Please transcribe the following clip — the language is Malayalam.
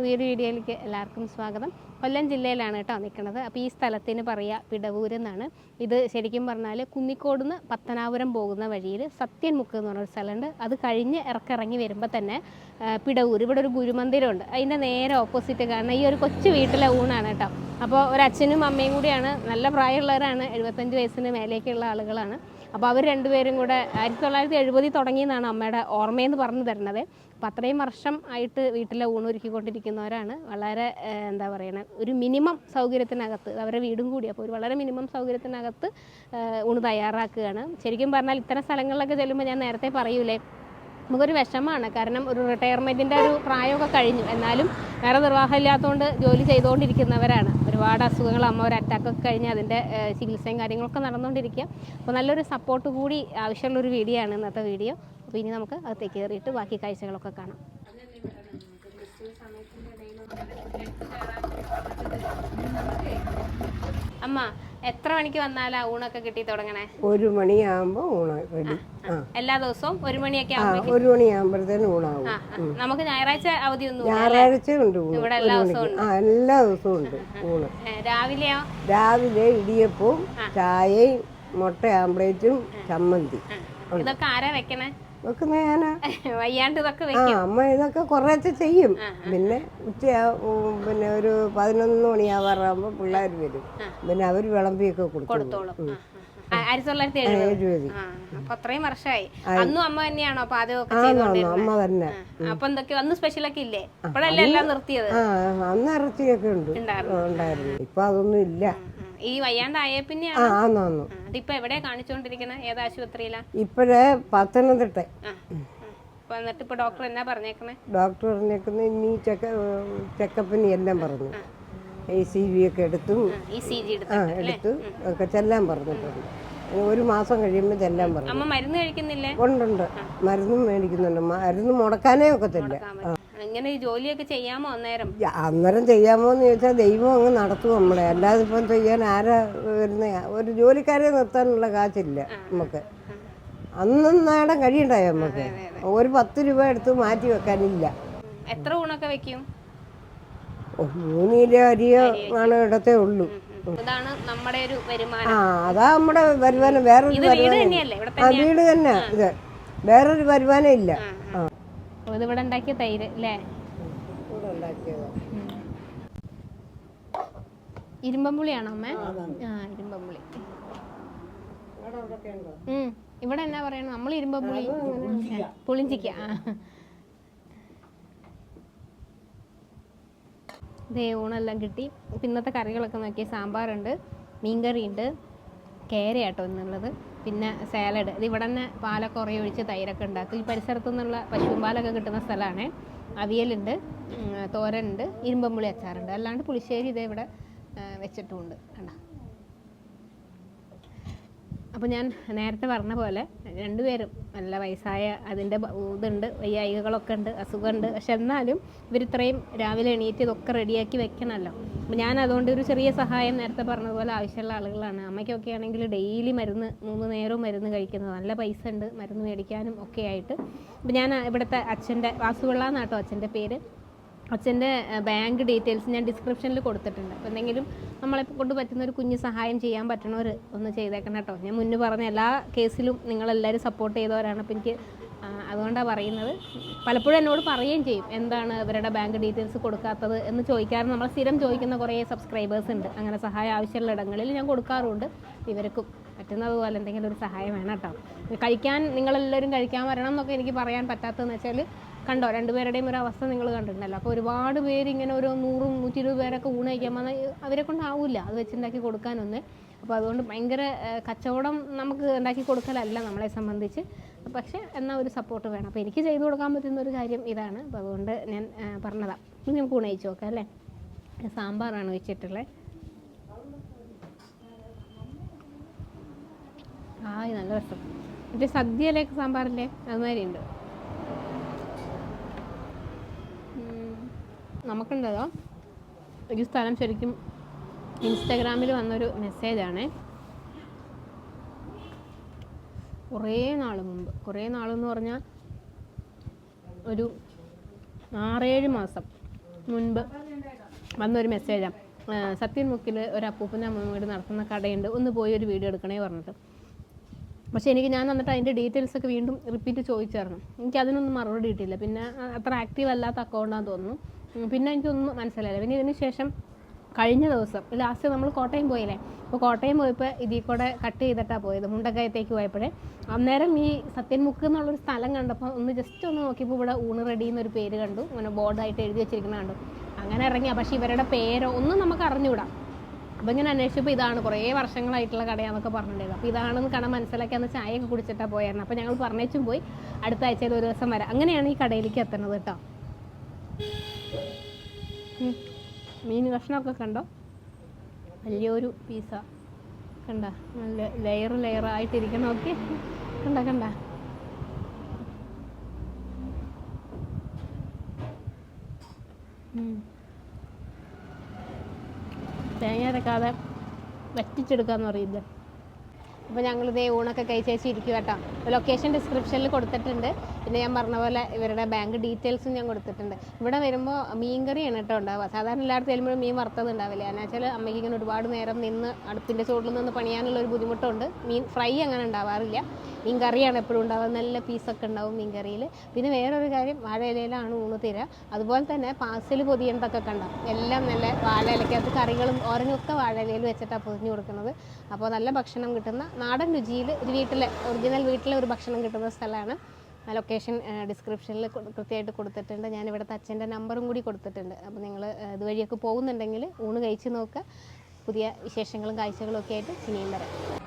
പുതിയൊരു വീഡിയോയിലേക്ക് എല്ലാവർക്കും സ്വാഗതം. കൊല്ലം ജില്ലയിലാണ് കേട്ടോ നിൽക്കുന്നത്. അപ്പോൾ ഈ സ്ഥലത്തിന് പറയുക പിടവൂര് എന്നാണ്. ഇത് ശരിക്കും പറഞ്ഞാൽ കുന്നിക്കോട് നിന്ന് പത്തനാപുരം പോകുന്ന വഴിയിൽ സത്യൻമുക്ക് എന്ന് പറഞ്ഞൊരു സ്ഥലമുണ്ട്. അത് കഴിഞ്ഞ് ഇറക്കിറങ്ങി വരുമ്പോൾ തന്നെ പിടവൂർ. ഇവിടെ ഒരു ഗുരുമന്ദിരമുണ്ട്. അതിന്റെ നേരെ ഓപ്പോസിറ്റ് കാണുന്ന ഈ ഒരു കൊച്ചു വീട്ടിലെ ഊണാണ് കേട്ടോ. അപ്പോൾ ഒരു അച്ഛനും അമ്മയും കൂടിയാണ്. നല്ല പ്രായമുള്ളവരാണ്. എഴുപത്തഞ്ച് വയസ്സിന് മേലേക്കുള്ള ആളുകളാണ്. അപ്പോൾ അവർ രണ്ടുപേരും കൂടെ ആയിരത്തി തൊള്ളായിരത്തി എഴുപതിൽ തുടങ്ങിയെന്നാണ് അമ്മയുടെ ഓർമ്മയെന്ന് പറഞ്ഞു തരുന്നത്. അപ്പം അത്രയും വർഷം ആയിട്ട് വീട്ടിലെ ഊണൊരുക്കിക്കൊണ്ടിരിക്കുന്നവരാണ് വളരെ എന്താ പറയുന്നത് ഒരു മിനിമം സൗകര്യത്തിനകത്ത് അവരുടെ വീടും കൂടി അപ്പോൾ ഒരു വളരെ മിനിമം സൗകര്യത്തിനകത്ത് ഊണ് തയ്യാറാക്കുകയാണ്. ശരിക്കും പറഞ്ഞാൽ ഇത്തരം സ്ഥലങ്ങളിലൊക്കെ ചെല്ലുമ്പോൾ ഞാൻ നേരത്തെ പറയൂലേ നമുക്കൊരു വിഷമമാണ് കാരണം ഒരു റിട്ടയർമെന്റിന്റെ ഒരു പ്രായമൊക്കെ കഴിഞ്ഞു. എന്നാലും വേറെ നിർവാഹം ഇല്ലാത്തതുകൊണ്ട് ജോലി ചെയ്തുകൊണ്ടിരിക്കുന്നവരാണ് ഒരുപാട് അസുഖങ്ങൾ അമ്മ ഒരു അറ്റാക്കൊക്കെ കഴിഞ്ഞ് അതിന്റെ ചികിത്സയും കാര്യങ്ങളൊക്കെ നടന്നുകൊണ്ടിരിക്കുക അപ്പോൾ നല്ലൊരു സപ്പോർട്ട് കൂടി ആവശ്യമുള്ള ഒരു വീഡിയോ ആണ് ഇന്നത്തെ വീഡിയോ. അപ്പോൾ ഇനി നമുക്ക് അകത്തേക്ക് കയറിയിട്ട് ബാക്കി കാഴ്ചകളൊക്കെ കാണാം. അമ്മ എത്ര മണിക്ക് വന്നാലാ ഊണൊക്കെ കിട്ടി തുടങ്ങണേ? ഒരു മണിയാകുമ്പോ ഊണ് റെഡി. എല്ലാ ദിവസവും ഒരു മണിയൊക്കെ ഒരു മണിയാകുമ്പോഴത്തേനും ഊണാവും. നമുക്ക് ഞായറാഴ്ച അവധി ഒന്നും ഞായറാഴ്ച ഉണ്ട് ഇവിടെ എല്ലാ ദിവസവും എല്ലാ ദിവസവും ഉണ്ട് ഊണ്. രാവിലെയോ? രാവിലെ ഇടിയപ്പവും ചായയും മുട്ട ആംപ്ലേറ്റും ചമ്മന്തി. ഇതൊക്കെ ആരാ വെക്കണേ? വെക്കുന്ന വയ്യാണ്ട് ഇതൊക്കെ ആ വെക്കും. അമ്മ ഇതൊക്കെ കുറേശ്ശെ ചെയ്യും. പിന്നെ ഉച്ച പിന്നെ ഒരു പതിനൊന്ന് മണിയാവാറാകുമ്പോൾ പിള്ളേർ വരും. പിന്നെ അവർ വിളമ്പിയൊക്കെ കൊടുക്കും. കൊടുത്തോളും. ആ, ആ, ആ. ആയിരത്തി തൊള്ളായിരത്തി എഴുപത്. അപ്പൊ അത്രയും വർഷമായി അന്നും അമ്മ തന്നെയാണോ പാചകമൊക്കെ ആണോ അമ്മ തന്നെ. അപ്പൊ എന്തൊക്കെ അന്ന് സ്പെഷ്യലൊക്കെ ഇല്ലേ? ഇപ്പോഴല്ലേ എല്ലാം നിർത്തിയത്? ആ അന്ന് ഇറച്ചിയൊക്കെ ഉണ്ട്. ഉണ്ടായിരുന്നു. ഇപ്പൊ അതൊന്നും ഇല്ല. ഈ വയ്യാണ്ടായ ആ പിന്നെയാണ് എവിടെ ആന്നു. ആ, ഇതിപ്പോ എവിടെയാ കാണിച്ചുകൊണ്ടിരിക്കുന്നത് ഏത് ആശുപത്രിയിലാ? ഇപ്പോഴേ പത്തനംതിട്ട. ആ എന്നിട്ട് ഇപ്പൊ ഡോക്ടർ എന്നാ പറഞ്ഞേക്കണേ? ഡോക്ടർ പറഞ്ഞേക്കുന്ന ഇനി ചെക്ക ചെക്കപ്പിന് എല്ലാം പറഞ്ഞു. ഈ സി വി ഒക്കെ എടുത്തും ഈ സി ജി ആ എടുത്തു ഒക്കെ ചെല്ലാൻ പറഞ്ഞിട്ടുണ്ട്. ഒരു മാസം കഴിയുമ്പോൾ ചെല്ലാൻ പറഞ്ഞു. അമ്മ മരുന്ന് കഴിക്കുന്നില്ലേ? ഉണ്ടുണ്ട് മരുന്നും മേടിക്കുന്നുണ്ട്. മരുന്ന് മുടക്കാനേ ഒക്കത്തില്ല. ആ, ഇങ്ങനെ ഈ ജോലിയൊക്കെ ചെയ്യാമോ അന്നേരം? അന്നേരം ചെയ്യാമോ എന്ന് ചോദിച്ചാൽ ദൈവം അങ്ങ് നടത്തും നമ്മളെ. അല്ലാതെ ഇപ്പം ചെയ്യാൻ ആരാ വരുന്ന? ഒരു ജോലിക്കാരെ നിർത്താനുള്ള കാശില്ല നമുക്ക്. അന്നും നേടാൻ കഴിയണ്ടായോ നമുക്ക്? ഒരു പത്ത് രൂപ എടുത്ത് മാറ്റി വെക്കാനില്ല. എത്ര ഊണൊക്കെ വെക്കും? മൂന്ന് കിലോ അരിയോ ആണ് ഇടത്തേ ഉള്ളൂ. അതാണ് നമ്മുടെ ഒരു വരുമാനം. ആ അതാ നമ്മുടെ വരുമാനം. വേറൊരു വരുമാനം ആ വീട് തന്നെ ഇത് വേറൊരു വരുമാനം ഇല്ല. ഓ, ഇത് ഇവിടെ ഉണ്ടാക്കിയ തൈര് അല്ലേ ഇരുമ്പമ്പുളിയാണോ അമ്മ? ആ ഇരുമ്പമ്പുളി. ഉം. ഇവിടെ എന്നാ പറയണ? നമ്മൾ ഇരുമ്പമ്പുളി. പുളിഞ്ചിക്ക. ആ. ദേ ഊണെല്ലാം കിട്ടി. ഇന്നത്തെ കറികളൊക്കെ നോക്കി സാമ്പാറുണ്ട് മീൻകറിയുണ്ട് കേരയാട്ടോ ഇന്നുള്ളത്. പിന്നെ സാലഡ് ഇത് ഇവിടെ തന്നെ പാലൊക്കെ കുറേ ഒഴിച്ച് തൈരൊക്കെ ഉണ്ടാക്കും ഈ പരിസരത്തു നിന്നുള്ള പശുവും പാലൊക്കെ കിട്ടുന്ന സ്ഥലമാണ് അവിയലുണ്ട് തോരനുണ്ട് ഇരുമ്പമ്പുളി അച്ചാറുണ്ട്. അല്ലാണ്ട് പുളിശ്ശേരി ഇതേ ഇവിടെ വെച്ചിട്ടുമുണ്ട്. കണ്ടോ? അപ്പോൾ ഞാൻ നേരത്തെ പറഞ്ഞ പോലെ രണ്ടുപേരും നല്ല വയസ്സായ അതിന്റെ ഇതുണ്ട് വയ്യായികകളൊക്കെ ഉണ്ട് അസുഖമുണ്ട്. പക്ഷെ എന്നാലും ഇവർ ഇത്രയും രാവിലെ എണീറ്റ് ഇതൊക്കെ റെഡിയാക്കി വെക്കണമല്ലോ അപ്പോൾ ഞാൻ അതുകൊണ്ട് ഒരു ചെറിയ സഹായം നേരത്തെ പറഞ്ഞതുപോലെ ആവശ്യമുള്ള ആളുകളാണ്. അമ്മയ്ക്കൊക്കെ ആണെങ്കിൽ ഡെയിലി മരുന്ന് മൂന്ന് നേരവും മരുന്ന് കഴിക്കുന്നത്. നല്ല പൈസ ഉണ്ട് മരുന്ന് മേടിക്കാനും ഒക്കെ ആയിട്ട്. അപ്പോൾ ഞാൻ ഇവിടുത്തെ അച്ഛന്റെ വാസുപിള്ള എന്നാട്ടോ അച്ഛന്റെ പേര്. അച്ഛന്റെ ബാങ്ക് ഡീറ്റെയിൽസ് ഞാൻ ഡിസ്ക്രിപ്ഷനിൽ കൊടുത്തിട്ടുണ്ട്. അപ്പോൾ എന്തെങ്കിലും നമ്മളെ കൊണ്ട് പറ്റുന്ന ഒരു കുഞ്ഞ് സഹായം ചെയ്യാൻ പറ്റണവർ ഒന്ന് ചെയ്തേക്കണം കേട്ടോ. ഞാൻ മുന്നേ പറഞ്ഞ എല്ലാ കേസിലും നിങ്ങളെല്ലാവരും സപ്പോർട്ട് ചെയ്തവരാണ്. അപ്പോൾ എനിക്ക് അതുകൊണ്ടാണ് പറയുന്നത്. പലപ്പോഴും എന്നോട് പറയുകയും ചെയ്യും എന്താണ് ഇവരുടെ ബാങ്ക് ഡീറ്റെയിൽസ് കൊടുക്കാത്തത്? എന്ന് ചോദിക്കാറ് നമ്മൾ സ്ഥിരം ചോദിക്കുന്ന കുറേ സബ്സ്ക്രൈബേഴ്സ് ഉണ്ട്. അങ്ങനെ സഹായം ആവശ്യമുള്ള ഇടങ്ങളിൽ ഞാൻ കൊടുക്കാറുണ്ട്. ഇവർക്കും പറ്റുന്നത് പോലെ എന്തെങ്കിലും ഒരു സഹായം വേണം കേട്ടോ. കഴിക്കാൻ നിങ്ങളെല്ലാവരും കഴിക്കാൻ വരണം എന്നൊക്കെ എനിക്ക് പറയാൻ പറ്റാത്തതെന്ന് വെച്ചാൽ കണ്ടോ രണ്ടുപേരുടെയും ഒരു അവസ്ഥ നിങ്ങൾ കണ്ടിട്ടുണ്ടല്ലോ. അപ്പോൾ ഒരുപാട് പേര് ഇങ്ങനെ ഒരു നൂറും നൂറ്റി ഇരുപത് പേരൊക്കെ ഊണ് കഴിക്കാൻ വന്നാൽ അവരെ കൊണ്ടാവില്ല അത് വെച്ചുണ്ടാക്കി കൊടുക്കാനൊന്ന്. അപ്പോൾ അതുകൊണ്ട് ഭയങ്കര കച്ചവടം നമുക്ക് ഉണ്ടാക്കി കൊടുക്കലല്ല നമ്മളെ സംബന്ധിച്ച്. പക്ഷേ എന്നാൽ ഒരു സപ്പോർട്ട് വേണം. അപ്പോൾ എനിക്ക് ചെയ്തു കൊടുക്കാൻ പറ്റുന്ന ഒരു കാര്യം ഇതാണ്. അപ്പോൾ അതുകൊണ്ട് ഞാൻ പറഞ്ഞതാണ് ഇനി നമുക്ക് ഊണ് കഴിച്ച് നോക്കാം അല്ലേ? സാമ്പാറാണ് വെച്ചിട്ടുള്ളത് ആ ഇത് നല്ല രസം. മറ്റേ സദ്യയിലേക്ക് സാമ്പാറില്ലേ? അതുമാതിരി ഉണ്ട്. നമുക്കുണ്ടല്ലോ ഈ സ്ഥലം ശരിക്കും ഇൻസ്റ്റാഗ്രാമിൽ വന്നൊരു മെസ്സേജാണ്. കുറേ നാൾ മുമ്പ് കുറേ നാളെന്ന് പറഞ്ഞാൽ ഒരു ആറേഴ് മാസം മുൻപ് വന്നൊരു മെസ്സേജാണ് സത്യൻ മുക്കിൽ ഒരു അപ്പൂപ്പന്റെ അമ്മ വീട് നടത്തുന്ന കടയുണ്ട്. ഒന്ന് പോയി ഒരു വീഡിയോ എടുക്കണേ പറഞ്ഞിട്ട്. പക്ഷേ എനിക്ക് ഞാൻ വന്നിട്ട് അതിന്റെ ഡീറ്റെയിൽസൊക്കെ വീണ്ടും റിപ്പീറ്റ് ചോദിച്ചായിരുന്നു. എനിക്ക് അതിനൊന്നും മറുപടി കിട്ടിയില്ല. പിന്നെ അത്ര ആക്റ്റീവ് അല്ലാത്ത അക്കൗണ്ടാന്ന് തോന്നുന്നു. പിന്നെ എനിക്കൊന്നും മനസ്സിലായില്ല. പിന്നെ ഇതിന് ശേഷം കഴിഞ്ഞ ദിവസം ലാസ്റ്റ് നമ്മൾ കോട്ടയം പോയില്ലേ? അപ്പോൾ കോട്ടയം പോയപ്പോൾ ഇതിൽ കൂടെ കട്ട് ചെയ്തിട്ടാണ് പോയത് മുണ്ടക്കയത്തേക്ക് പോയപ്പോഴേ. അന്നേരം ഈ സത്യൻമുക്ക് എന്നുള്ളൊരു സ്ഥലം കണ്ടപ്പോൾ ഒന്ന് ജസ്റ്റ് ഒന്ന് നോക്കിയപ്പോൾ ഇവിടെ ഊണ് റെഡി എന്നൊരു പേര് കണ്ടു. അങ്ങനെ ബോർഡായിട്ട് എഴുതി വെച്ചിരിക്കുന്നത് കണ്ടു. അങ്ങനെ ഇറങ്ങിയ. പക്ഷേ ഇവരുടെ പേരോ ഒന്നും നമുക്ക് അറിഞ്ഞുകൂടാം അപ്പോൾ ഇങ്ങനെ അന്വേഷിച്ചപ്പോൾ ഇതാണ്. കുറേ വർഷങ്ങളായിട്ടുള്ള കടയാന്നൊക്കെ പറഞ്ഞിട്ടുണ്ടായിരുന്നു. അപ്പോൾ ഇതാണെന്ന് കാണാൻ മനസ്സിലാക്കി അന്ന് ചായയൊക്കെ കുടിച്ചിട്ടാണ് പോയായിരുന്നു. അപ്പോൾ ഞങ്ങൾ പറഞ്ഞേച്ചും പോയി. അടുത്ത ആഴ്ചയിൽ ഒരു ദിവസം വരാം. അങ്ങനെയാണ് ഈ കടയിലേക്ക് എത്തുന്നത് കേട്ടോ. മീൻ കഷ്ണമൊക്കെ കണ്ടോ? വലിയൊരു പീസ. കണ്ട? നല്ല ലെയർ ലെയർ ആയിട്ടിരിക്കണം ഓക്കെ കണ്ട കണ്ട. തേങ്ങ അരക്കാതെ വറ്റിച്ചെടുക്കാന്ന് പറയില്ല അപ്പോൾ ഞങ്ങളിതേ ഊണൊക്കെ കഴിച്ചേച്ചിരിക്കും കേട്ടോ ലൊക്കേഷൻ ഡിസ്ക്രിപ്ഷനിൽ കൊടുത്തിട്ടുണ്ട്. പിന്നെ ഞാൻ പറഞ്ഞ പോലെ ഇവരുടെ ബാങ്ക് ഡീറ്റെയിൽസും ഞാൻ കൊടുത്തിട്ടുണ്ട്. ഇവിടെ വരുമ്പോൾ മീൻകറിയാണ് കേട്ടോ ഉണ്ടാവുക. സാധാരണ എല്ലായിടത്തും ചെല്ലുമ്പോഴും മീൻ വറുത്തത് ഉണ്ടാവില്ല എന്നാ വെച്ചാൽ അമ്മയ്ക്ക് ഇങ്ങനെ ഒരുപാട് നേരം നിന്ന് അടുപ്പിന്റെ ചൂടിൽ നിന്ന് പണിയാനുള്ള ഒരു ബുദ്ധിമുട്ടുണ്ട്. മീൻ ഫ്രൈ അങ്ങനെ ഉണ്ടാവാറില്ല. മീൻ കറിയാണ് എപ്പോഴും ഉണ്ടാവുക. നല്ല പീസൊക്കെ ഉണ്ടാവും മീൻ കറിയിൽ പിന്നെ വേറൊരു കാര്യം വാഴ ഇലയിലാണ് ഊണ് തരിക അതുപോലെ തന്നെ പാസിൽ പൊതിയണതൊക്കെ ഉണ്ടാവും എല്ലാം നല്ല വാഴ ഇലക്കകത്ത് കറികളും ഓരോന്നൊക്കെ വാഴ ഇലയിൽ വെച്ചിട്ടാണ് പൊതിഞ്ഞു കൊടുക്കുന്നത്. അപ്പോൾ നല്ല ഭക്ഷണം കിട്ടുന്ന നാടൻ രുചിയിൽ ഒരു വീട്ടിലെ ഒറിജിനൽ വീട്ടിലെ ഒരു ഭക്ഷണം കിട്ടുന്ന സ്ഥലമാണ് ലൊക്കേഷൻ ഡിസ്ക്രിപ്ഷനിൽ കൃത്യമായിട്ട് കൊടുത്തിട്ടുണ്ട്. ഞാൻ ഇവിടുത്തെ അച്ഛന്റെ നമ്പറും കൂടി കൊടുത്തിട്ടുണ്ട്. അപ്പോൾ നിങ്ങൾ ഇതുവഴിയൊക്കെ പോകുന്നുണ്ടെങ്കിൽ ഊണ് കഴിച്ച് നോക്കുക പുതിയ വിശേഷങ്ങളും കാഴ്ചകളും ഒക്കെ ആയിട്ട് ഇനിയും വരാം.